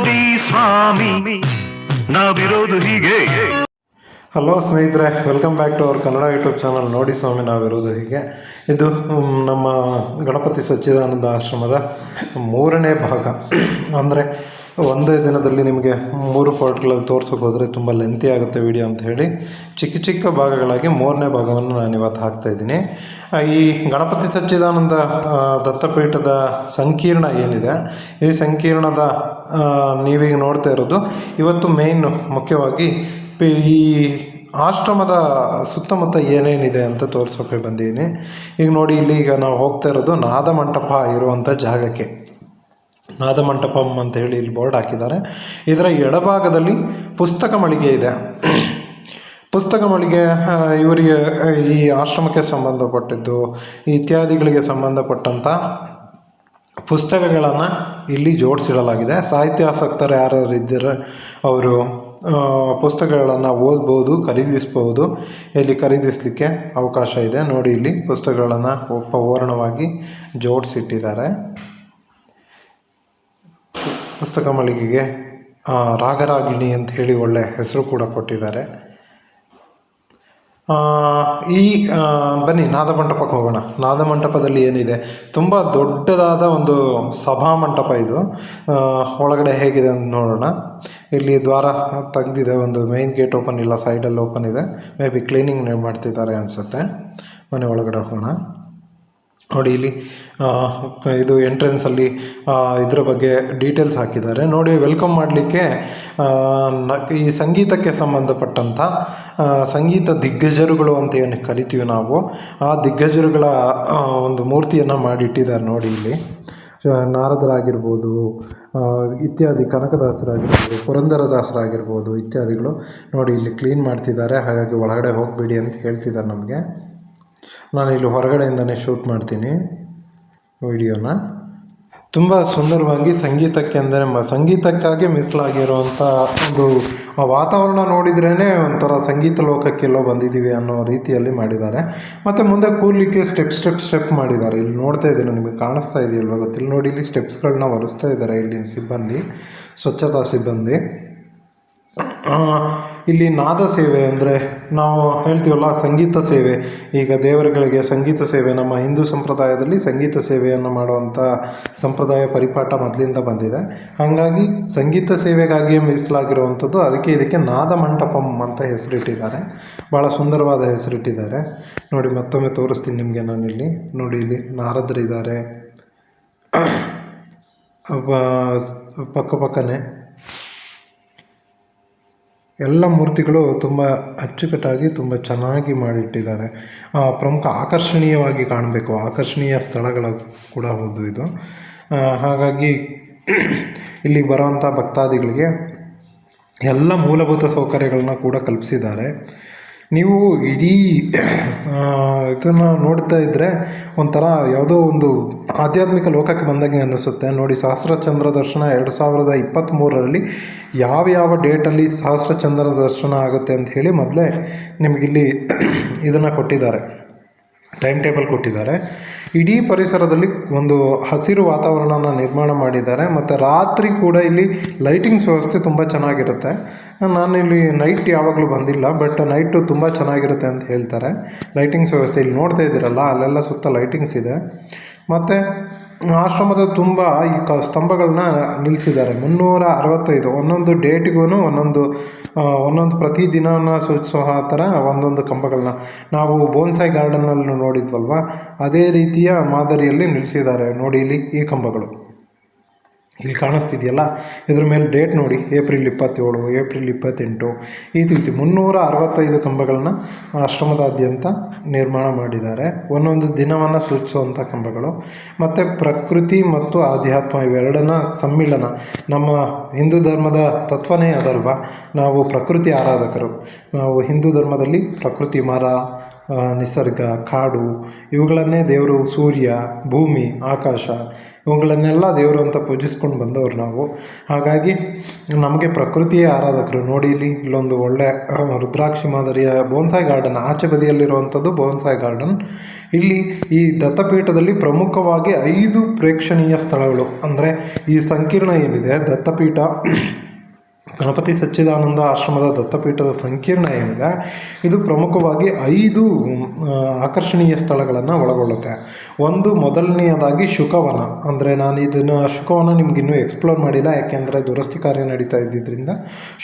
ನೋಡಿ ಸ್ವಾಮಿ ನಾವಿರೋದು ಹೀಗೆ. ಹಲೋ ಸ್ನೇಹಿತರೆ welcome back to our Kannada YouTube channel ನೋಡಿ ಸ್ವಾಮಿ ನಾವಿರೋದು ಹೀಗೆ. ಇದು ನಮ್ಮ ಗಣಪತಿ ಸಚ್ಚಿದಾನಂದ ಆಶ್ರಮದ ಮೂರನೇ ಭಾಗ. ಅಂದರೆ ಒಂದೇ ದಿನದಲ್ಲಿ ನಿಮಗೆ ಮೂರು ಪಾರ್ಟ್ಗಳಲ್ಲಿ ತೋರ್ಸೋಕೆ ಹೋದರೆ ತುಂಬ ಲೆಂತಿ ಆಗುತ್ತೆ ವಿಡಿಯೋ ಅಂತ ಹೇಳಿ. ಚಿಕ್ಕ ಚಿಕ್ಕ ಭಾಗಗಳಾಗಿ ಮೂರನೇ ಭಾಗವನ್ನು ನಾನು ಇವತ್ತು ಹಾಕ್ತಾಯಿದ್ದೀನಿ ಈ ಗಣಪತಿ ಸಚ್ಚಿದಾನಂದ ದತ್ತಪೀಠದ ಸಂಕೀರ್ಣ ಏನಿದೆ, ಈ ಸಂಕೀರ್ಣದ ನೀವೀಗ ನೋಡ್ತಾ ಇರೋದು ಇವತ್ತು ಮೇಯ್ನ್ ಮುಖ್ಯವಾಗಿ ಈ ಆಶ್ರಮದ ಸುತ್ತಮುತ್ತ ಏನೇನಿದೆ ಅಂತ ತೋರಿಸೋಕೆ ಬಂದಿದ್ದೀನಿ. ಈಗ ನೋಡಿ, ಇಲ್ಲಿ ಈಗ ನಾವು ಹೋಗ್ತಾ ಇರೋದು ನಾದ ಮಂಟಪ ಇರುವಂಥ ಜಾಗಕ್ಕೆ. ನಾದ ಮಂಟಪಂ ಅಂತ ಹೇಳಿ ಇಲ್ಲಿ ಬೋರ್ಡ್ ಹಾಕಿದ್ದಾರೆ. ಇದರ ಎಡಭಾಗದಲ್ಲಿ ಪುಸ್ತಕ ಮಳಿಗೆ ಇದೆ. ಪುಸ್ತಕ ಮಳಿಗೆ ಇವರಿಗೆ ಈ ಆಶ್ರಮಕ್ಕೆ ಸಂಬಂಧಪಟ್ಟಿದ್ದು ಇತ್ಯಾದಿಗಳಿಗೆ ಸಂಬಂಧಪಟ್ಟಂಥ ಪುಸ್ತಕಗಳನ್ನು ಇಲ್ಲಿ ಜೋಡಿಸಿಡಲಾಗಿದೆ. ಸಾಹಿತ್ಯಾಸಕ್ತರು ಯಾರ್ಯಾರು ಇದ್ದರೆ ಅವರು ಪುಸ್ತಕಗಳನ್ನು ಓದ್ಬೋದು, ಖರೀದಿಸ್ಬೋದು. ಇಲ್ಲಿ ಖರೀದಿಸಲಿಕ್ಕೆ ಅವಕಾಶ ಇದೆ. ನೋಡಿ ಇಲ್ಲಿ ಪುಸ್ತಕಗಳನ್ನು ಪೂರ್ಣವಾಗಿ ಜೋಡಿಸಿಟ್ಟಿದ್ದಾರೆ. ಪುಸ್ತಕ ಮಳಿಗೆಗೆ ರಾಗರಾಗಿಣಿ ಅಂತ ಹೇಳಿ ಒಳ್ಳೆ ಹೆಸರು ಕೂಡ ಕೊಟ್ಟಿದ್ದಾರೆ. ಈ ಬನ್ನಿ, ನಾದಮಂಟಪಕ್ಕೆ ಹೋಗೋಣ. ನಾದಮಂಟಪದಲ್ಲಿ ಏನಿದೆ? ತುಂಬ ದೊಡ್ಡದಾದ ಒಂದು ಸಭಾ ಮಂಟಪ ಇದು. ಒಳಗಡೆ ಹೇಗಿದೆ ಅಂತ ನೋಡೋಣ. ಇಲ್ಲಿ ದ್ವಾರ ತೆಗೆದಿದೆ, ಒಂದು ಮೇನ್ ಗೇಟ್ ಓಪನ್ ಇಲ್ಲ ಸೈಡಲ್ಲಿ ಓಪನ್ ಇದೆ. ಮೇ ಬಿ ಕ್ಲೀನಿಂಗ್ ಮಾಡ್ತಿದ್ದಾರೆ ಅನಿಸುತ್ತೆ. ಮನೆ ಒಳಗಡೆ ಹೋಗೋಣ. ನೋಡಿ ಇಲ್ಲಿ ಇದು ಎಂಟ್ರೆನ್ಸಲ್ಲಿ ಇದ್ರ ಬಗ್ಗೆ ಡೀಟೇಲ್ಸ್ ಹಾಕಿದ್ದಾರೆ. ನೋಡಿ ವೆಲ್ಕಮ್ ಮಾಡಲಿಕ್ಕೆ ಈ ಸಂಗೀತಕ್ಕೆ ಸಂಬಂಧಪಟ್ಟಂಥ ಸಂಗೀತ ದಿಗ್ಗಜರುಗಳು ಅಂತ ಏನು ಕರಿತೀವಿ ನಾವು, ಆ ದಿಗ್ಗಜರುಗಳ ಒಂದು ಮೂರ್ತಿಯನ್ನು ಮಾಡಿಟ್ಟಿದ್ದಾರೆ ನೋಡಿ ಇಲ್ಲಿ. ನಾರದರಾಗಿರ್ಬೋದು ಇತ್ಯಾದಿ, ಕನಕದಾಸರಾಗಿರ್ಬೋದು, ಪುರಂದರದಾಸರಾಗಿರ್ಬೋದು ಇತ್ಯಾದಿಗಳು ನೋಡಿ ಇಲ್ಲಿ ಕ್ಲೀನ್ ಮಾಡ್ತಿದ್ದಾರೆ. ಹಾಗಾಗಿ ಒಳಗಡೆ ಹೋಗಬೇಡಿ ಅಂತ ಹೇಳ್ತಿದ್ದಾರೆ ನಮಗೆ. ನಾನು ಇಲ್ಲಿ ಹೊರಗಡೆಯಿಂದನೇ ಶೂಟ್ ಮಾಡ್ತೀನಿ ವಿಡಿಯೋನ. ತುಂಬ ಸುಂದರವಾಗಿ ಸಂಗೀತಕ್ಕೆ ಅಂದರೆ ಮ, ಸಂಗೀತಕ್ಕಾಗಿ ಮಿಸ್ಲಾಗಿರುವಂಥ ಒಂದು ವಾತಾವರಣ ನೋಡಿದ್ರೇ ಒಂಥರ ಸಂಗೀತ ಲೋಕಕ್ಕೆಲ್ಲೋ ಬಂದಿದ್ದೀವಿ ಅನ್ನೋ ರೀತಿಯಲ್ಲಿ ಮಾಡಿದ್ದಾರೆ. ಮತ್ತು ಮುಂದೆ ಕೂರ್ಲಿಕ್ಕೆ ಸ್ಟೆಪ್ ಸ್ಟೆಪ್ ಸ್ಟೆಪ್ ಮಾಡಿದ್ದಾರೆ. ಇಲ್ಲಿ ನೋಡ್ತಾ ಇದ್ದೀರಾ, ನಿಮಗೆ ಕಾಣಿಸ್ತಾ ಇದೆಯಲ್ವ ಗೊತ್ತಿಲ್ಲ. ನೋಡಿ, ಇಲ್ಲಿ ಸ್ಟೆಪ್ಸ್ಗಳನ್ನ ಒರೆಸ್ತಾ ಇದ್ದಾರೆ ಇಲ್ಲಿನ ಸಿಬ್ಬಂದಿ, ಸ್ವಚ್ಛತಾ ಸಿಬ್ಬಂದಿ. ಇಲ್ಲಿ ನಾದ ಸೇವೆ ಅಂದರೆ ನಾವು ಹೇಳ್ತೀವಲ್ಲ ಸಂಗೀತ ಸೇವೆ. ಈಗ ದೇವರುಗಳಿಗೆ ಸಂಗೀತ ಸೇವೆ, ನಮ್ಮ ಹಿಂದೂ ಸಂಪ್ರದಾಯದಲ್ಲಿ ಸಂಗೀತ ಸೇವೆಯನ್ನು ಮಾಡುವಂಥ ಸಂಪ್ರದಾಯ ಪರಿಪಾಠ ಮೊದಲಿಂದ ಬಂದಿದೆ. ಹಾಗಾಗಿ ಸಂಗೀತ ಸೇವೆಗಾಗಿಯೇ ಮೀಸಲಾಗಿರುವಂಥದ್ದು, ಅದಕ್ಕೆ ಇದಕ್ಕೆ ನಾದ ಮಂಟಪಂ ಅಂತ ಹೆಸರಿಟ್ಟಿದ್ದಾರೆ. ಭಾಳ ಸುಂದರವಾದ ಹೆಸರಿಟ್ಟಿದ್ದಾರೆ. ನೋಡಿ, ಮತ್ತೊಮ್ಮೆ ತೋರಿಸ್ತೀನಿ ನಿಮಗೆ ನಾನಿಲ್ಲಿ. ನೋಡಿ, ಇಲ್ಲಿ ನಾರದರಿದ್ದಾರೆ. ಪಕ್ಕ ಪಕ್ಕನೇ. ಎಲ್ಲ ಮೂರ್ತಿಗಳು ತುಂಬ ಅಚ್ಚುಕಟ್ಟಾಗಿ ತುಂಬ ಚೆನ್ನಾಗಿ ಮಾಡಿಟ್ಟಿದ್ದಾರೆ. ಪ್ರಮುಖ ಆಕರ್ಷಣೀಯವಾಗಿ ಕಾಣಬೇಕು. ಆಕರ್ಷಣೀಯ ಸ್ಥಳಗಳ ಕೂಡ ಹೌದು ಇದು. ಹಾಗಾಗಿ ಇಲ್ಲಿಗೆ ಬರೋವಂಥ ಭಕ್ತಾದಿಗಳಿಗೆ ಎಲ್ಲ ಮೂಲಭೂತ ಸೌಕರ್ಯಗಳನ್ನ ಕೂಡ ಕಲ್ಪಿಸಿದ್ದಾರೆ. ನೀವು ಇಡೀ ಇದನ್ನು ನೋಡ್ತಾ ಇದ್ದರೆ ಒಂಥರ ಯಾವುದೋ ಒಂದು ಆಧ್ಯಾತ್ಮಿಕ ಲೋಕಕ್ಕೆ ಬಂದಂಗೆ ಅನ್ನಿಸುತ್ತೆ. ನೋಡಿ, ಸಹಸ್ರಚಂದ್ರ ದರ್ಶನ ಎರಡು ಸಾವಿರದ ಇಪ್ಪತ್ತ್ಮೂರರಲ್ಲಿ ಯಾವ ಯಾವ ಡೇಟಲ್ಲಿ ಸಹಸ್ರಚಂದ್ರ ದರ್ಶನ ಆಗುತ್ತೆ ಅಂತ ಹೇಳಿ ಮೊದಲೇ ನಿಮಗಿಲ್ಲಿ ಇದನ್ನು ಕೊಟ್ಟಿದ್ದಾರೆ. ಟೈಮ್ ಟೇಬಲ್ ಕೊಟ್ಟಿದ್ದಾರೆ. ಇಡೀ ಪರಿಸರದಲ್ಲಿ ಒಂದು ಹಸಿರು ವಾತಾವರಣನ ನಿರ್ಮಾಣ ಮಾಡಿದ್ದಾರೆ. ಮತ್ತು ರಾತ್ರಿ ಕೂಡ ಇಲ್ಲಿ ಲೈಟಿಂಗ್ಸ್ ವ್ಯವಸ್ಥೆ ತುಂಬ ಚೆನ್ನಾಗಿರುತ್ತೆ. ನಾನು ಇಲ್ಲಿ ನೈಟ್ ಯಾವಾಗಲೂ ಬಂದಿಲ್ಲ ಬಟ್ ನೈಟು ತುಂಬ ಚೆನ್ನಾಗಿರುತ್ತೆ ಅಂತ ಹೇಳ್ತಾರೆ. ಲೈಟಿಂಗ್ಸ್ ವ್ಯವಸ್ಥೆ ಇಲ್ಲಿ ನೋಡ್ತಾ ಇದ್ದೀರಲ್ಲ, ಅಲ್ಲೆಲ್ಲ ಸುತ್ತ ಲೈಟಿಂಗ್ಸ್ ಇದೆ. ಮತ್ತು ಆಶ್ರಮದ ತುಂಬ ಈ ಕ ಸ್ತಂಭಗಳನ್ನ ನಿಲ್ಲಿಸಿದ್ದಾರೆ ಮುನ್ನೂರ ಅರವತ್ತೈದು. ಒಂದೊಂದು ಡೇಟಿಗೂ ಒಂದೊಂದು ಒಂದೊಂದು ಪ್ರತಿ ದಿನವನ್ನು ಸೂಚಿಸೋ ಆ ಥರ ಒಂದೊಂದು ಕಂಬಗಳನ್ನ ನಾವು ಬೋನ್ಸಾಯಿ ಗಾರ್ಡನಲ್ಲಿ ನೋಡಿದ್ವಲ್ವ? ಅದೇ ರೀತಿಯ ಮಾದರಿಯಲ್ಲಿ ನಿಲ್ಲಿಸಿದ್ದಾರೆ ನೋಡಿ ಇಲ್ಲಿ ಈ ಕಂಬಗಳು. ಇಲ್ಲಿ ಕಾಣಿಸ್ತಿದೆಯಲ್ಲ? ಇದ್ರ ಮೇಲೆ ಡೇಟ್ ನೋಡಿ ಏಪ್ರಿಲ್ ಇಪ್ಪತ್ತೇಳು ಏಪ್ರಿಲ್ ಇಪ್ಪತ್ತೆಂಟು, ಈ ರೀತಿ ಮುನ್ನೂರ ಅರವತ್ತೈದು ಕಂಬಗಳನ್ನ ಆಶ್ರಮದಾದ್ಯಂತ ನಿರ್ಮಾಣ ಮಾಡಿದ್ದಾರೆ. ಒಂದೊಂದು ದಿನವನ್ನು ಸೂಚಿಸುವಂಥ ಕಂಬಗಳು. ಮತ್ತು ಪ್ರಕೃತಿ ಮತ್ತು ಆಧ್ಯಾತ್ಮ ಇವೆರಡನ್ನ ಸಮ್ಮಿಳನ, ನಮ್ಮ ಹಿಂದೂ ಧರ್ಮದ ತತ್ವನೇ ಅದಲ್ವ? ನಾವು ಪ್ರಕೃತಿ ಆರಾಧಕರು. ನಾವು ಹಿಂದೂ ಧರ್ಮದಲ್ಲಿ ಪ್ರಕೃತಿ ಮರ ನಿಸರ್ಗ, ಕಾಡು, ಇವುಗಳನ್ನೇ ದೇವರು, ಸೂರ್ಯ, ಭೂಮಿ, ಆಕಾಶ, ಇವುಗಳನ್ನೆಲ್ಲ ದೇವರು ಅಂತ ಪೂಜಿಸ್ಕೊಂಡು ಬಂದವರು ನಾವು. ಹಾಗಾಗಿ ನಮಗೆ ಪ್ರಕೃತಿಯ ಆರಾಧಕರು ನೋಡಿ ಇಲ್ಲಿ ಇಲ್ಲೊಂದು ಒಳ್ಳೆ ರುದ್ರಾಕ್ಷಿ ಮಾದರಿಯ ಬೋನ್ಸಾಯ್ ಗಾರ್ಡನ್ ಆಚೆ ಬದಿಯಲ್ಲಿರುವಂಥದ್ದು ಬೋನ್ಸಾಯ್ ಗಾರ್ಡನ್ ಇಲ್ಲಿ ಈ ದತ್ತಪೀಠದಲ್ಲಿ ಪ್ರಮುಖವಾಗಿ ಐದು ಪ್ರೇಕ್ಷಣೀಯ ಸ್ಥಳಗಳು. ಅಂದರೆ ಈ ಸಂಕೀರ್ಣ ಏನಿದೆ, ದತ್ತಪೀಠ ಗಣಪತಿ ಸಚ್ಚಿದಾನಂದ ಆಶ್ರಮದ ದತ್ತಪೀಠದ ಸಂಕೀರ್ಣ ಏನಿದೆ, ಇದು ಪ್ರಮುಖವಾಗಿ ಐದು ಆಕರ್ಷಣೀಯ ಸ್ಥಳಗಳನ್ನು ಒಳಗೊಳ್ಳುತ್ತೆ. ಒಂದು ಮೊದಲನೆಯದಾಗಿ ಶುಕವನ. ಅಂದರೆ ನಾನು ಇದನ್ನು ಶುಕವನ ನಿಮ್ಗೆ ಇನ್ನೂ ಎಕ್ಸ್ಪ್ಲೋರ್ ಮಾಡಿಲ್ಲ, ಯಾಕೆಂದರೆ ದುರಸ್ತಿ ಕಾರ್ಯ ನಡೀತಾ ಇದ್ದಿದ್ದರಿಂದ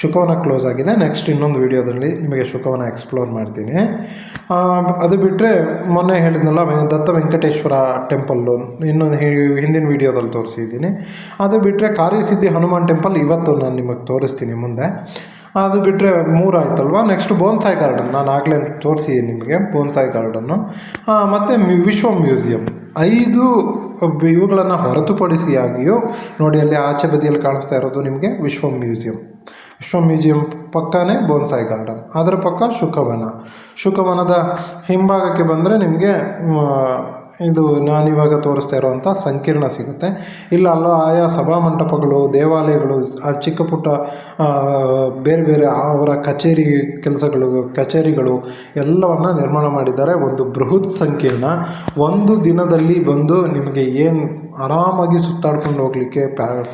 ಶುಕವನ ಕ್ಲೋಸ್ ಆಗಿದೆ. ನೆಕ್ಸ್ಟ್ ಇನ್ನೊಂದು ವಿಡಿಯೋದಲ್ಲಿ ನಿಮಗೆ ಶುಕವನ ಎಕ್ಸ್ಪ್ಲೋರ್ ಮಾಡ್ತೀನಿ. ಅದು ಬಿಟ್ಟರೆ ಮೊನ್ನೆ ಹೇಳಿದ್ನಲ್ಲ ದತ್ತ ವೆಂಕಟೇಶ್ವರ ಟೆಂಪಲ್ಲು ಇನ್ನೊಂದು ಹಿಂದಿನ ವೀಡಿಯೋದಲ್ಲಿ ತೋರಿಸಿದ್ದೀನಿ. ಅದು ಬಿಟ್ಟರೆ ಕಾರ್ಯಸಿದ್ಧಿ ಹನುಮಾನ್ ಟೆಂಪಲ್ ಇವತ್ತು ನಾನು ನಿಮಗೆ ತೋರಿಸ್ತೀನಿ. ಮುಂದೆ. ಅದು ಬಿಟ್ಟರೆ ಮೂರು ಆಯ್ತಲ್ವಾ ನೆಕ್ಸ್ಟ್ ಬೋನ್ಸಾಯಿ ಗಾರ್ಡನ್ ನಾನು ಆಗಲೇ ತೋರಿಸಿದ್ದೀನಿ ನಿಮಗೆ ಬೋನ್ಸಾಯ್ ಗಾರ್ಡನ್ನು ಮತ್ತು ವಿಶ್ವ ಮ್ಯೂಸಿಯಂ. ಐದು ಇವುಗಳನ್ನು ಹೊರತುಪಡಿಸಿಯಾಗಿಯೂ ನೋಡಿ, ಅಲ್ಲಿ ಆಚೆ ಬದಿಯಲ್ಲಿ ಕಾಣಿಸ್ತಾ ಇರೋದು ನಿಮಗೆ ವಿಶ್ವ ಮ್ಯೂಸಿಯಂ. ವಿಶ್ವ ಮ್ಯೂಸಿಯಂ ಪಕ್ಕನೇ ಬೋನ್ಸಾಯ್ ಗಾರ್ಡನ್ ಅದರ ಪಕ್ಕ ಶುಕವನ. ಶುಕವನದ ಹಿಂಭಾಗಕ್ಕೆ ಬಂದರೆ ನಿಮಗೆ ಇದು ನಾನಿವಾಗ ತೋರಿಸ್ತಾ ಇರುವಂಥ ಸಂಕೀರ್ಣ ಸಿಗುತ್ತೆ. ಇಲ್ಲ, ಅಲ್ಲ, ಆಯಾ ಮಂಟಪಗಳು, ದೇವಾಲಯಗಳು ಚಿಕ್ಕ ಪುಟ್ಟ ಬೇರೆ ಬೇರೆ ಅವರ ಕಚೇರಿ ಕೆಲಸಗಳು, ಕಚೇರಿಗಳು ಎಲ್ಲವನ್ನು ನಿರ್ಮಾಣ ಮಾಡಿದ್ದಾರೆ. ಒಂದು ಬೃಹತ್ ಸಂಕೀರ್ಣ. ಒಂದು ದಿನದಲ್ಲಿ ಬಂದು ನಿಮಗೆ ಏನು ಆರಾಮಾಗಿ ಸುತ್ತಾಡ್ಕೊಂಡು ಹೋಗಲಿಕ್ಕೆ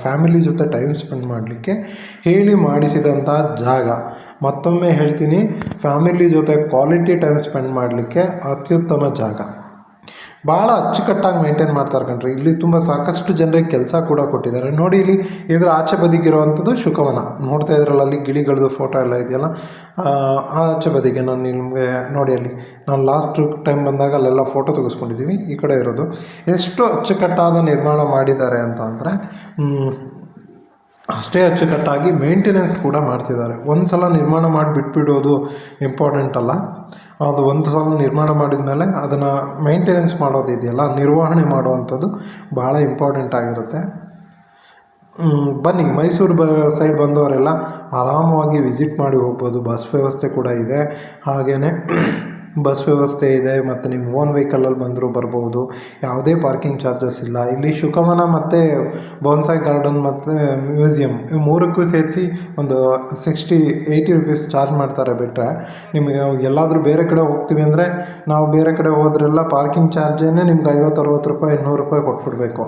ಫ್ಯಾಮಿಲಿ ಜೊತೆ ಟೈಮ್ ಸ್ಪೆಂಡ್ ಮಾಡಲಿಕ್ಕೆ ಹೇಳಿ ಮಾಡಿಸಿದಂಥ ಜಾಗ. ಮತ್ತೊಮ್ಮೆ ಹೇಳ್ತೀನಿ, ಫ್ಯಾಮಿಲಿ ಜೊತೆ ಕ್ವಾಲಿಟಿ ಟೈಮ್ ಸ್ಪೆಂಡ್ ಮಾಡಲಿಕ್ಕೆ ಅತ್ಯುತ್ತಮ ಜಾಗ. ಭಾಳ ಅಚ್ಚುಕಟ್ಟಾಗಿ ಮೇಂಟೈನ್ ಮಾಡ್ತಾರೆ ಕಣ್ರಿ. ಇಲ್ಲಿ ತುಂಬ ಸಾಕಷ್ಟು ಜನರಿಗೆ ಕೆಲಸ ಕೂಡ ಕೊಟ್ಟಿದ್ದಾರೆ. ನೋಡಿ ಇಲ್ಲಿ ಇದರ ಆಚೆ ಬದಿಗಿರುವಂಥದ್ದು ಶುಕವನ. ನೋಡ್ತಾ ಇದ್ರಲ್ಲ, ಅಲ್ಲಿ ಗಿಳಿಗಳದ್ದು ಫೋಟೋ ಎಲ್ಲ ಇದೆಯಲ್ಲ? ಆ ಆಚೆ ಬದಿಗೆ ನಾನು ನಿಮಗೆ ನೋಡಿ ಅಲ್ಲಿ. ನಾನು ಲಾಸ್ಟ್ ಟೈಮ್ ಬಂದಾಗ ಅಲ್ಲೆಲ್ಲ ಫೋಟೋ ತೆಗೆಸ್ಕೊಂಡಿದ್ದೀವಿ ಈ ಕಡೆ ಇರೋದು. ಎಷ್ಟು ಅಚ್ಚುಕಟ್ಟಾದ ನಿರ್ಮಾಣ ಮಾಡಿದ್ದಾರೆ ಅಂತ ಅಂದರೆ ಅಷ್ಟೇ ಅಚ್ಚುಕಟ್ಟಾಗಿ ಮೇಂಟೆನೆನ್ಸ್ ಕೂಡ ಮಾಡ್ತಿದ್ದಾರೆ. ಒಂದು ಸಲ ನಿರ್ಮಾಣ ಮಾಡಿ ಬಿಟ್ಬಿಡೋದು ಇಂಪಾರ್ಟೆಂಟ್ ಅಲ್ಲ. ಅದು ಒಂದು ಸಲ ನಿರ್ಮಾಣ ಮಾಡಿದ ಮೇಲೆ ಅದನ್ನು ಮೇಂಟೆನೆನ್ಸ್ ಮಾಡೋದು ಇದೆಯಲ್ಲ, ನಿರ್ವಹಣೆ ಮಾಡುವಂಥದ್ದು ಭಾಳ ಇಂಪಾರ್ಟೆಂಟ್ ಆಗಿರುತ್ತೆ. ಬನ್ನಿ, ಮೈಸೂರು ಬ ಸೈಡ್ ಬಂದವರೆಲ್ಲ ಆರಾಮವಾಗಿ ವಿಸಿಟ್ ಮಾಡಿ ಹೋಗ್ಬೋದು. ಬಸ್ ವ್ಯವಸ್ಥೆ ಕೂಡ ಇದೆ. ಹಾಗೆಯೇ ಬಸ್ ವ್ಯವಸ್ಥೆ ಇದೆ ಮತ್ತು ನಿಮ್ಮ ಓನ್ ವೆಹಿಕಲಲ್ಲಿ ಬಂದರೂ ಬರ್ಬೋದು. ಯಾವುದೇ ಪಾರ್ಕಿಂಗ್ ಚಾರ್ಜಸ್ ಇಲ್ಲ. ಇಲ್ಲಿ ಶುಕಮನ ಮತ್ತು ಬೋನ್ಸಾಯ್ ಗಾರ್ಡನ್ ಮತ್ತು ಮ್ಯೂಸಿಯಂ ಇವು ಮೂರಕ್ಕೂ ಸೇರಿಸಿ ಒಂದು ಸಿಕ್ಸ್ಟಿ ಏಯ್ಟಿ ರುಪೀಸ್ ಚಾರ್ಜ್ ಮಾಡ್ತಾರೆ ಬಿಟ್ಟರೆ ನಿಮಗೆ ಎಲ್ಲಾದರೂ ಬೇರೆ ಕಡೆ ಹೋಗ್ತೀವಿ ಅಂದರೆ ನಾವು ಬೇರೆ ಕಡೆ ಹೋದ್ರೆಲ್ಲ ಪಾರ್ಕಿಂಗ್ ಚಾರ್ಜೇ ನಿಮ್ಗೆ ಐವತ್ತು, ಅರುವತ್ತು ರೂಪಾಯಿ, ಇನ್ನೂರು ರೂಪಾಯಿ ಕೊಟ್ಬಿಡ್ಬೇಕು.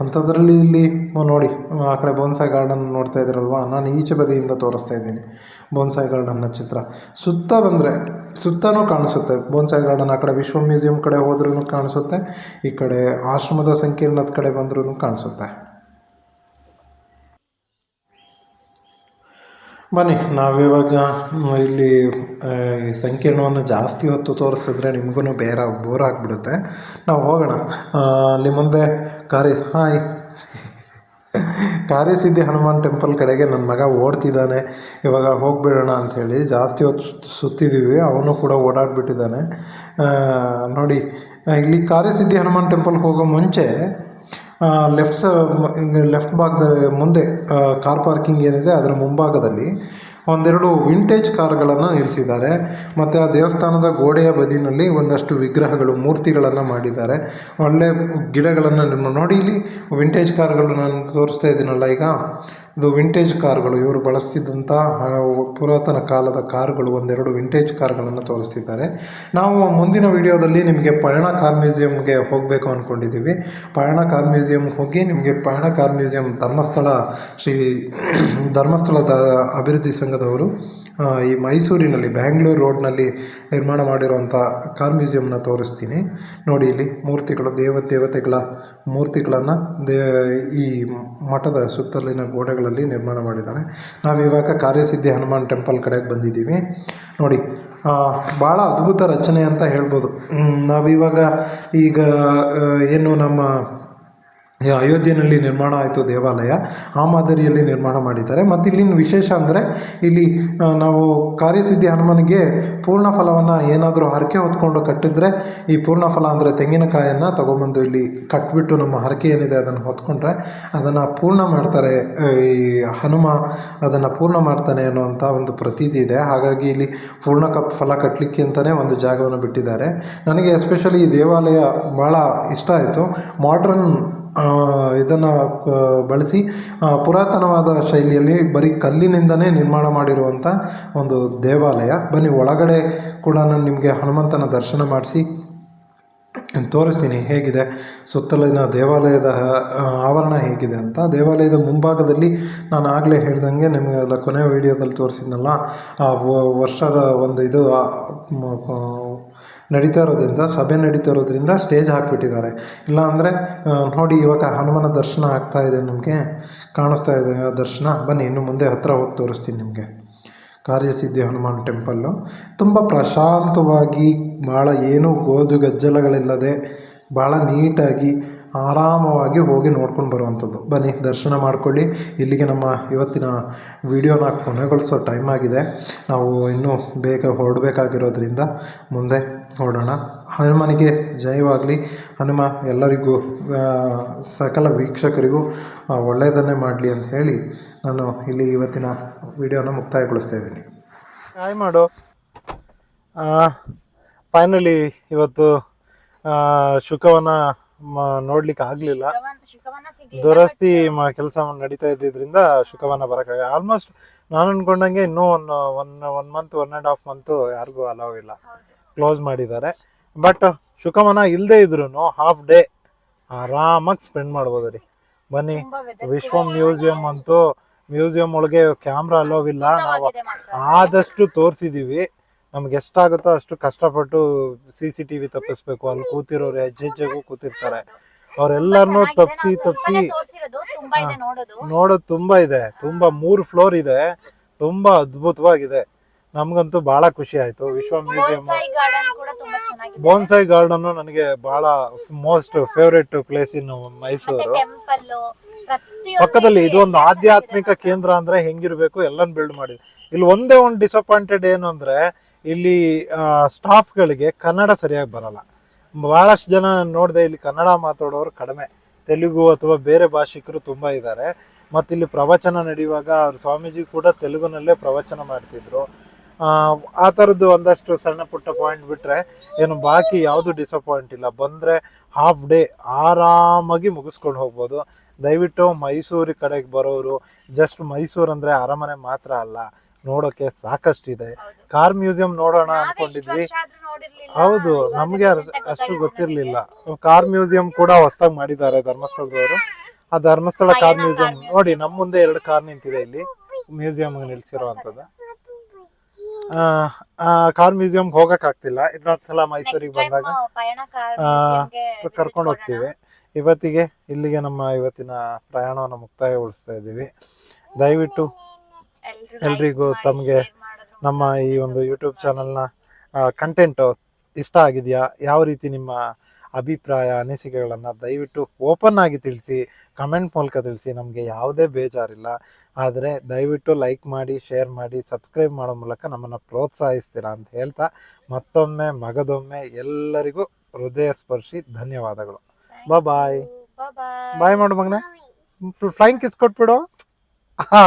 ಅಂಥದ್ರಲ್ಲಿ ಇಲ್ಲಿ ನೋಡಿ, ಆ ಕಡೆ ಬೋನ್ಸಾಯ್ ಗಾರ್ಡನ್ ನೋಡ್ತಾ ಇದ್ದೀರಲ್ವ? ನಾನು ಈಚೆ ಬದಿಯಿಂದ ತೋರಿಸ್ತಾ ಇದ್ದೀನಿ ಬೋನ್ಸಾಯ್ ಗಾರ್ಡನ್ನ ಚಿತ್ರ. ಸುತ್ತ ಬಂದರೆ, ಸುತ್ತನೂ ಕಾಣಿಸುತ್ತೆ. ಬೋನ್ಸಾಯಿ ಗಾರ್ಡನ್ ಆ ಕಡೆ ವಿಶ್ವ ಮ್ಯೂಸಿಯಂ ಕಡೆ ಹೋದ್ರೂ ಕಾಣಿಸುತ್ತೆ, ಈ ಕಡೆ ಆಶ್ರಮದ ಸಂಕೀರ್ಣದ ಕಡೆ ಬಂದ್ರೂ ಕಾಣಿಸುತ್ತೆ. ಬನ್ನಿ, ನಾವಿವಾಗ ಇಲ್ಲಿ ಸಂಕೀರ್ಣವನ್ನು ಜಾಸ್ತಿ ಹೊತ್ತು ತೋರಿಸಿದ್ರೆ ನಿಮಗೂ ಬೇರೆ ಬೋರ್ ಆಗಿಬಿಡುತ್ತೆ. ನಾವು ಹೋಗೋಣ. ಅಲ್ಲಿ ಮುಂದೆ ಕಾರಿ, ಹಾಯ್. ಕಾರ್ಯಸಿದ್ಧಿ ಹನುಮಾನ್ ಟೆಂಪಲ್ ಕಡೆಗೆ ನನ್ನ ಮಗ ಓಡ್ತಿದ್ದಾನೆ. ಇವಾಗ ಹೋಗಿಬಿಡೋಣ ಅಂಥೇಳಿ ಜಾಸ್ತಿ ಹೊತ್ತು ಸುತ್- ಸುತ್ತಿದ್ದೀವಿ ಅವನು ಕೂಡ ಓಡಾಡ್ಬಿಟ್ಟಿದ್ದಾನೆ. ನೋಡಿ ಇಲ್ಲಿ ಕಾರ್ಯಸಿದ್ಧಿ ಹನುಮಾನ್ ಟೆಂಪಲ್ಗೆ ಹೋಗೋ ಮುಂಚೆ ಲೆಫ್ಟ್ ಸ ಲೆಫ್ಟ್ ಭಾಗದ ಮುಂದೆ ಕಾರ್ ಪಾರ್ಕಿಂಗ್ ಏನಿದೆ, ಅದರ ಮುಂಭಾಗದಲ್ಲಿ ಒಂದೆರಡು ವಿಂಟೇಜ್ ಕಾರ್ಗಳನ್ನು ನಿಲ್ಲಿಸಿದ್ದಾರೆ ಮತ್ತು ಆ ದೇವಸ್ಥಾನದ ಗೋಡೆಯ ಬದಿನಲ್ಲಿ ಒಂದಷ್ಟು ವಿಗ್ರಹಗಳು, ಮೂರ್ತಿಗಳನ್ನು ಮಾಡಿದ್ದಾರೆ. ಒಳ್ಳೆ ಗಿಡಗಳನ್ನು ನೋಡಿ ಇಲ್ಲಿ ವಿಂಟೇಜ್ ಕಾರ್ಗಳು ನಾನು ತೋರಿಸ್ತಾ ಇದ್ದೀನಲ್ಲ ಈಗ. ಇದು ವಿಂಟೇಜ್ ಕಾರ್ಗಳು. ಇವರು ಬಳಸ್ತಿದ್ದಂಥ ಪುರಾತನ ಕಾಲದ ಕಾರುಗಳು ಒಂದೆರಡು ವಿಂಟೇಜ್ ಕಾರ್ಗಳನ್ನು ತೋರಿಸ್ತಿದ್ದಾರೆ. ನಾವು ಮುಂದಿನ ವಿಡಿಯೋದಲ್ಲಿ ನಿಮಗೆ ಪಯಣ ಕಾರ್ ಮ್ಯೂಸಿಯಂಗೆ ಹೋಗಬೇಕು ಅಂದ್ಕೊಂಡಿದ್ದೀವಿ ಪಯಣ ಕಾರ್ ಮ್ಯೂಸಿಯಂ ಹೋಗಿ ನಿಮಗೆ ಪಯಣ ಕಾರ್ ಮ್ಯೂಸಿಯಂ ಧರ್ಮಸ್ಥಳ ಶ್ರೀ ಧರ್ಮಸ್ಥಳದ ಅಭಿವೃದ್ಧಿ ಸಂಘದವರು ಈ ಮೈಸೂರಿನಲ್ಲಿ, ಬ್ಯಾಂಗ್ಳೂರು ರೋಡ್ನಲ್ಲಿ ನಿರ್ಮಾಣ ಮಾಡಿರುವಂಥ ಕಾರ್ ಮ್ಯೂಸಿಯಮ್ನ ತೋರಿಸ್ತೀನಿ. ನೋಡಿ ಇಲ್ಲಿ ಮೂರ್ತಿಗಳು ದೇವ ದೇವತೆಗಳ ಮೂರ್ತಿಗಳನ್ನು ದೇ, ಈ ಮಠದ ಸುತ್ತಲಿನ ಗೋಡೆಗಳಲ್ಲಿ ನಿರ್ಮಾಣ ಮಾಡಿದ್ದಾರೆ. ನಾವಿವಾಗ ಕಾರ್ಯಸಿದ್ಧಿ ಹನುಮಾನ್ ಟೆಂಪಲ್ ಕಡೆಗೆ ಬಂದಿದ್ದೀವಿ. ನೋಡಿ ಭಾಳ ಅದ್ಭುತ ರಚನೆ ಅಂತ ಹೇಳ್ಬೋದು. ನಾವಿವಾಗ ಈಗ ಏನು ನಮ್ಮ ಅಯೋಧ್ಯೆಯಲ್ಲಿ ನಿರ್ಮಾಣ ಆಯಿತು ದೇವಾಲಯ, ಆ ಮಾದರಿಯಲ್ಲಿ ನಿರ್ಮಾಣ ಮಾಡಿದ್ದಾರೆ. ಮತ್ತು ಇಲ್ಲಿನ ವಿಶೇಷ ಅಂದರೆ ಇಲ್ಲಿ ನಾವು ಕಾರ್ಯಸಿದ್ಧಿ ಹನುಮನಿಗೆ ಪೂರ್ಣ ಫಲವನ್ನು ಏನಾದರೂ ಹರಕೆ ಹೊತ್ಕೊಂಡು ಕಟ್ಟಿದ್ರೆ, ಈ ಪೂರ್ಣ ಫಲ ಅಂದರೆ ತೆಂಗಿನಕಾಯನ್ನು ತೊಗೊಂಬಂದು ಇಲ್ಲಿ ಕಟ್ಬಿಟ್ಟು ನಮ್ಮ ಹರಕೆ ಏನಿದೆ ಅದನ್ನು ಹೊತ್ಕೊಂಡ್ರೆ, ಅದನ್ನು ಪೂರ್ಣ ಮಾಡ್ತಾರೆ, ಈ ಹನುಮ ಅದನ್ನು ಪೂರ್ಣ ಮಾಡ್ತಾನೆ ಅನ್ನುವಂಥ ಒಂದು ಪ್ರತೀತಿ ಇದೆ. ಹಾಗಾಗಿ ಇಲ್ಲಿ ಪೂರ್ಣ ಕಪ್ ಫಲ ಕಟ್ಟಲಿಕ್ಕೆ ಅಂತಲೇ ಒಂದು ಜಾಗವನ್ನು ಬಿಟ್ಟಿದ್ದಾರೆ. ನನಗೆ ಎಸ್ಪೆಷಲಿ ಈ ದೇವಾಲಯ ಭಾಳ ಇಷ್ಟ ಆಯಿತು. ಮಾಡ್ರನ್ ಇದನ್ನು ಬಳಸಿ ಪುರಾತನವಾದ ಶೈಲಿಯಲ್ಲಿ ಬರೀ ಕಲ್ಲಿನಿಂದನೇ ನಿರ್ಮಾಣ ಮಾಡಿರುವಂಥ ಒಂದು ದೇವಾಲಯ. ಬನ್ನಿ, ಒಳಗಡೆ ಕೂಡ ನಾನು ನಿಮಗೆ ಹನುಮಂತನ ದರ್ಶನ ಮಾಡಿಸಿ ತೋರಿಸ್ತೀನಿ ಹೇಗಿದೆ, ಸುತ್ತಲಿನ ದೇವಾಲಯದ ಆವರಣ ಹೇಗಿದೆ ಅಂತ. ದೇವಾಲಯದ ಮುಂಭಾಗದಲ್ಲಿ ನಾನು ಆಗಲೇ ಹೇಳ್ದಂಗೆ ನಿಮಗೆಲ್ಲ ಕೊನೆ ವೀಡಿಯೋದಲ್ಲಿ ತೋರಿಸಿದ್ನಲ್ಲ, ಆ ವರ್ಷದ ಒಂದು ಇದು ನಡೀತಾ ಇರೋದ್ರಿಂದ, ಸಭೆ ನಡೀತಾ ಇರೋದ್ರಿಂದ ಸ್ಟೇಜ್ ಹಾಕಿಬಿಟ್ಟಿದ್ದಾರೆ. ಇಲ್ಲ ಅಂದರೆ ನೋಡಿ ಇವಾಗ ಹನುಮನ ದರ್ಶನ ಆಗ್ತಾ ಇದೆ ನಿಮಗೆ ಕಾಣಿಸ್ತಾ ಇದೆ ದರ್ಶನ. ಬನ್ನಿ, ಇನ್ನು ಮುಂದೆ ಹತ್ತಿರ ಹೋಗಿ ತೋರಿಸ್ತೀನಿ ನಿಮಗೆ. ಕಾರ್ಯಸಿದ್ಧಿ ಹನುಮಾನ್ ಟೆಂಪಲ್ಲು ತುಂಬ ಪ್ರಶಾಂತವಾಗಿ ಭಾಳ ಏನೂ ಗೋಧು ಗಜ್ಜಲಗಳಿಲ್ಲದೆ ಭಾಳ ನೀಟಾಗಿ ಆರಾಮವಾಗಿ ಹೋಗಿ ನೋಡ್ಕೊಂಡು ಬರುವಂಥದ್ದು. ಬನ್ನಿ, ದರ್ಶನ ಮಾಡ್ಕೊಳ್ಳಿ. ಇಲ್ಲಿಗೆ ನಮ್ಮ ಇವತ್ತಿನ ವಿಡಿಯೋನ ಕೊನೆಗೊಳಿಸೋ ಟೈಮ್ ಆಗಿದೆ. ನಾವು ಇನ್ನೂ ಬೇಗ ಹೊರಡಬೇಕಾಗಿರೋದ್ರಿಂದ ಮುಂದೆ ಹೊರಡೋಣ. ಹನುಮನಿಗೆ ಜಯವಾಗಲಿ. ಹನುಮ, ಎಲ್ಲರಿಗೂ ಸಕಲ ವೀಕ್ಷಕರಿಗೂ ಒಳ್ಳೆಯದನ್ನೇ ಮಾಡಲಿ ಅಂತ ಹೇಳಿ ನಾನು ಇಲ್ಲಿ ಇವತ್ತಿನ ವಿಡಿಯೋನ ಮುಕ್ತಾಯಗೊಳಿಸ್ತಾ ಇದ್ದೀನಿ. ಹಾಯ್ ಮಾಡು. ಫೈನಲಿ ಇವತ್ತು ಶುಕವನ್ನು ನೋಡ್ಲಿಕ್ಕೆ ಆಗ್ಲಿಲ್ಲ. ದುರಸ್ತಿ ಕೆಲಸ ನಡೀತಾ ಇದ್ದಿದ್ರಿಂದ ಶುಕವನ ಬರಕ್ಕಾಗ ಆಲ್ಮೋಸ್ಟ್ ನಾನು ಅನ್ಕೊಂಡಂಗೆ ಇನ್ನೂ one one one month one and half month ಯಾರಿಗೂ ಅಲೌ ಇಲ್ಲ. ಕ್ಲೋಸ್ ಮಾಡಿದ್ದಾರೆ. ಬಟ್ ಶುಕವನ ಇಲ್ಲದೆ ಇದ್ರು ಹಾಫ್ ಡೇ ಆರಾಮಾಗಿ ಸ್ಪೆಂಡ್ ಮಾಡ್ಬೋದು ರೀ. ಬನ್ನಿ ವಿಶ್ವ ಮ್ಯೂಸಿಯಂ ಅಂತೂ ಮ್ಯೂಸಿಯಂ ಒಳಗೆ ಕ್ಯಾಮ್ರಾ ಅಲೋವಿಲ್ಲ ಇಲ್ಲ. ನಾವು ಆದಷ್ಟು ತೋರಿಸಿದೀವಿ. ನಮ್ಗೆ ಎಷ್ಟಾಗುತ್ತೋ ಅಷ್ಟು ಕಷ್ಟಪಟ್ಟು ಸಿ ಸಿ ಟಿ ವಿ ತಪ್ಪಿಸ್ಬೇಕು. ಅಲ್ಲಿ ಕೂತಿರೋರು ಹೆಜ್ಜೆ ಹೆಜ್ಜೆಗೂ ಕೂತಿರ್ತಾರೆ. ಅವರೆಲ್ಲರನ್ನೂ ತಪ್ಸಿ ತಪ್ಸಿ. ತಪ್ಪಿಸಿ ನೋಡೋದು. ತುಂಬಾ ಇದೆ. ತುಂಬಾ ಮೂರು ಫ್ಲೋರ್ ಇದೆ. ತುಂಬಾ ಅದ್ಭುತವಾಗಿದೆ. ನಮ್ಗಂತೂ ಬಹಳ ಖುಷಿ ಆಯ್ತು. ವಿಶ್ವ ಮ್ಯೂಸಿಯಂ ಬೋನ್ಸಾಯಿ ಗಾರ್ಡನ್ ನನಗೆ ಬಹಳ most favourite place in Mysuru. ಪಕ್ಕದಲ್ಲಿ ಇದು. ಒಂದು ಆಧ್ಯಾತ್ಮಿಕ ಕೇಂದ್ರ ಅಂದ್ರೆ ಹೆಂಗಿರ್ಬೇಕು ಎಲ್ಲನ್ ಬಿಲ್ಡ್ ಮಾಡಿದೆ ಇಲ್ಲಿ ಒಂದೇ ಒಂದು ಡಿಸಪಾಯಿಂಟೆಡ್ ಏನು ಅಂದ್ರೆ ಇಲ್ಲಿ ಸ್ಟಾಫ್ಗಳಿಗೆ ಕನ್ನಡ ಸರಿಯಾಗಿ ಬರಲ್ಲ. ಬಹಳಷ್ಟು ಜನ ನೋಡಿದೆ ಇಲ್ಲಿ ಕನ್ನಡ ಮಾತಾಡೋರು ಕಡಿಮೆ. ತೆಲುಗು ಅಥವಾ ಬೇರೆ ಭಾಷಿಕರು ತುಂಬ ಇದ್ದಾರೆ. ಮತ್ತು ಇಲ್ಲಿ ಪ್ರವಚನ ನಡೆಯುವಾಗ ಅವ್ರ ಸ್ವಾಮೀಜಿ ಕೂಡ ತೆಲುಗುನಲ್ಲೇ ಪ್ರವಚನ ಮಾಡ್ತಿದ್ರು. ಆ ಥರದ್ದು ಒಂದಷ್ಟು ಸಣ್ಣ ಪುಟ್ಟ ಪಾಯಿಂಟ್ ಬಿಟ್ಟರೆ ಏನು ಬಾಕಿ ಯಾವುದು ಡಿಸಪಾಯಿಂಟ್ ಇಲ್ಲ. ಬಂದರೆ ಹಾಫ್ ಡೇ ಆರಾಮಾಗಿ ಮುಗಿಸ್ಕೊಂಡು ಹೋಗ್ಬೋದು. ದಯವಿಟ್ಟು ಮೈಸೂರು ಕಡೆಗೆ ಬರೋರು ಜಸ್ಟ್ ಮೈಸೂರು ಅಂದರೆ ಅರಮನೆ ಮಾತ್ರ ಅಲ್ಲ. ನೋಡೋಕೆ ಸಾಕಷ್ಟಿದೆ. ಕಾರ್ ಮ್ಯೂಸಿಯಂ ನೋಡೋಣ ಅನ್ಕೊಂಡಿದ್ವಿ. ಹೌದು ನಮಗೆ ಅಷ್ಟು ಗೊತ್ತಿರಲಿಲ್ಲ. ಕಾರ್ ಮ್ಯೂಸಿಯಂ ಕೂಡ ಹೊಸದಾಗಿ ಮಾಡಿದ್ದಾರೆ ಧರ್ಮಸ್ಥಳದವರು. ಆ ಧರ್ಮಸ್ಥಳ ಕಾರ್ ಮ್ಯೂಸಿಯಂ ನೋಡಿ ನಮ್ಮ ಮುಂದೆ ಎರಡು ಕಾರ್ ನಿಂತಿದೆ ಇಲ್ಲಿ. ಮ್ಯೂಸಿಯಂ ನಿಲ್ಸಿರುವಂಥದ್ದು. ಕಾರ್ ಮ್ಯೂಸಿಯಂ ಹೋಗಕ್ ಆಗ್ತಿಲ್ಲ ಸಲ ಮೈಸೂರಿಗೆ ಬಂದಾಗ ಕರ್ಕೊಂಡು. ಹೋಗ್ತೀವಿ. ಇವತ್ತಿಗೆ ಇಲ್ಲಿಗೆ ನಮ್ಮ ಇವತ್ತಿನ ಪ್ರಯಾಣವನ್ನು ಮುಕ್ತಾಯಗೊಳಿಸ್ತಾ ಇದ್ದೀವಿ. ದಯವಿಟ್ಟು ಎಲ್ರಿಗೂ ತಮಗೆ ನಮ್ಮ ಈ ಒಂದು ಯೂಟ್ಯೂಬ್ ಚಾನಲ್ನ ಕಂಟೆಂಟು ಇಷ್ಟ ಆಗಿದೆಯಾ? ಯಾವ ರೀತಿ ನಿಮ್ಮ ಅಭಿಪ್ರಾಯ ಅನಿಸಿಕೆಗಳನ್ನು ದಯವಿಟ್ಟು ಓಪನ್ ಆಗಿ ತಿಳಿಸಿ ಕಮೆಂಟ್ ಮೂಲಕ ತಿಳಿಸಿ. ನಮಗೆ ಯಾವುದೇ ಬೇಜಾರಿಲ್ಲ. ಆದರೆ ದಯವಿಟ್ಟು ಲೈಕ್ ಮಾಡಿ ಶೇರ್ ಮಾಡಿ ಸಬ್ಸ್ಕ್ರೈಬ್ ಮಾಡೋ ಮೂಲಕ ನಮ್ಮನ್ನು ಪ್ರೋತ್ಸಾಹಿಸ್ತೀರಾ ಅಂತ ಹೇಳ್ತಾ ಮತ್ತೊಮ್ಮೆ ಮಗದೊಮ್ಮೆ ಎಲ್ಲರಿಗೂ ಹೃದಯ ಸ್ಪರ್ಶಿ ಧನ್ಯವಾದಗಳು. ಬಾ ಬಾಯ್. ಬಾಯ್ ಮಾಡು ಮಗನ. ಫ್ಲೈಂಗ್ ಕಿಸ್ ಕೊಟ್ಬಿಡು. ಹಾ